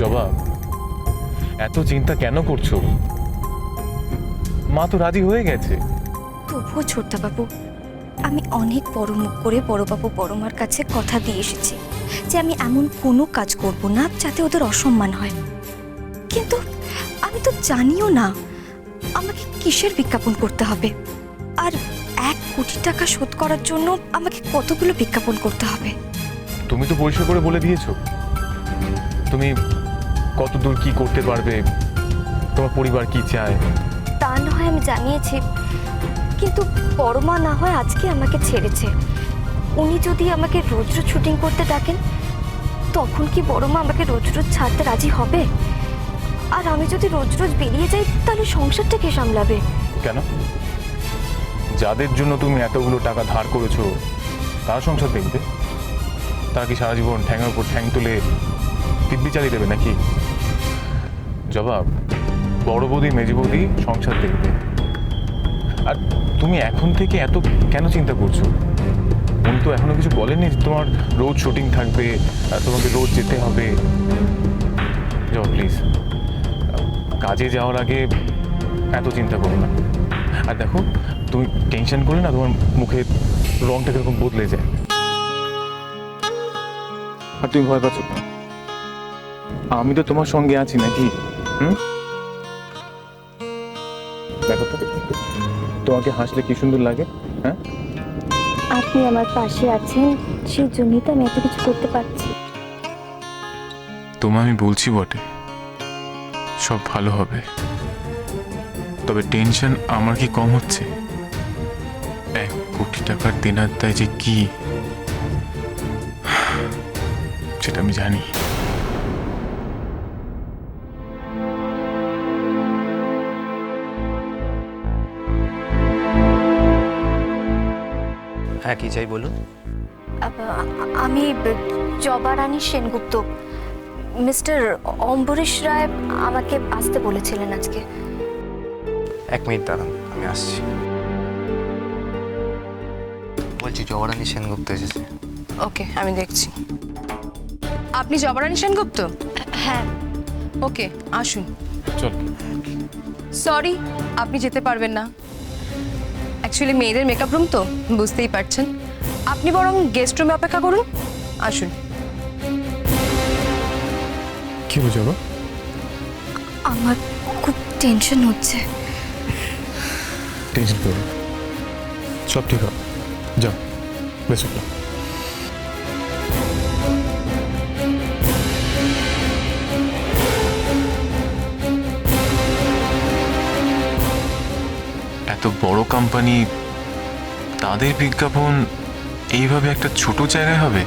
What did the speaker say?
জবাব। এত চিন্তা কেন করছ? মা তো রাজি হয়ে গেছে। তবুও ছোট্টাবাবু আমি অনেক বড় মুখ করে বড়বাবু বড়মার কাছে কথা দিয়ে এসেছি যে আমি এমন কোনো কাজ করব না যাতে ওদের অসম্মান হয়। কিন্তু আমি তো জানিও না আমাকে কিসের বিজ্ঞাপন করতে হবে। আর এক কোটি টাকা শোধ করার জন্য আমাকে কতগুলো বিজ্ঞাপন করতে হবে? তুমি তো পরিষ্কার করে বলে দিয়েছ। তুমি কত দূর কি করতে পারবে? তোমার পরিবার কি চায়? তা না হয় আমি জানিয়েছি। কিন্তু বড়মা না হয় আজকে আমাকে ছেড়েছে। উনি যদি আমাকে রোজ রোজ শুটিং করতে ডাকেন তখন কি বড়মা আমাকে রোজ রোজ ছাড়তে রাজি হবে? আর আমি যদি রোজ রোজ বেরিয়ে যাই তাহলে সংসারটা কে সামলাবে? কেন? যাদের জন্য তুমি এতগুলো টাকা ধার করেছ তারা সংসার দেখবে। তারা কি সারা জীবন ঠ্যাঙের উপর ঠ্যাং তুলে দিব্যি চালিয়ে দেবে নাকি? জবাব বড় বৌদি, মেজি বৌদি সংসার দেখবে। আর তুমি এখন থেকে এত কেন চিন্তা করছ? উনি তো এখনও কিছু বলেনি তোমার রোজ শুটিং থাকবে তোমাকে রোজ যেতে হবে। জবাব প্লিজ কাজে যাওয়ার আগে এত চিন্তা করো না। আর দেখো, তুমি টেনশন করলে না, তোমার মুখে রংটা কীরকম বদলে যায়। আর তুমি ভয় পাচ্ছ আমি তো তোমার সঙ্গে আছি নাকি? দেখো তো। তোমাকে হাসলে কি সুন্দর লাগে হ্যাঁ? আপনি আমার পাশে আছেন সেই জন্যই তো আমি এত কিছু করতে পারছি। তোমায় আমি বলছি বটে সব ভালো হবে। তবে টেনশন আমার কি কম হচ্ছে? এক কোটি টাকার দেনার দায় যে কি? সেটা আমি জানি। হ্যাঁ কি চাই বলুন? আমি জবা রানী সেনগুপ্ত। মিস্টার অম্বরীশ রায় আমাকে আসতে বলেছিলেন আজকে। এক মিনিট দাঁড়ান আমি আসছি। বলছি জওয়ারানী সেনগুপ্ত এসেছে। ওকে আমি দেখছি। আপনি জবরানী সেনগুপ্ত? হ্যাঁ। ওকে আসুন। চল সরি আপনি যেতে পারবেন না। অ্যাকচুয়ালি মেয়েদের মেকআপ রুম তো বুঝতেই পারছেন। আপনি বরং গেস্ট রুমে অপেক্ষা করুন আসুন। কি বুঝো বাবা আমার খুব টেনশন হচ্ছে। টেনশন করো সব ঠিক হবে। যাও বেশ বড় কোম্পানি তাদের বিজ্ঞাপন এইভাবে একটা ছোট জায়গায় হবে?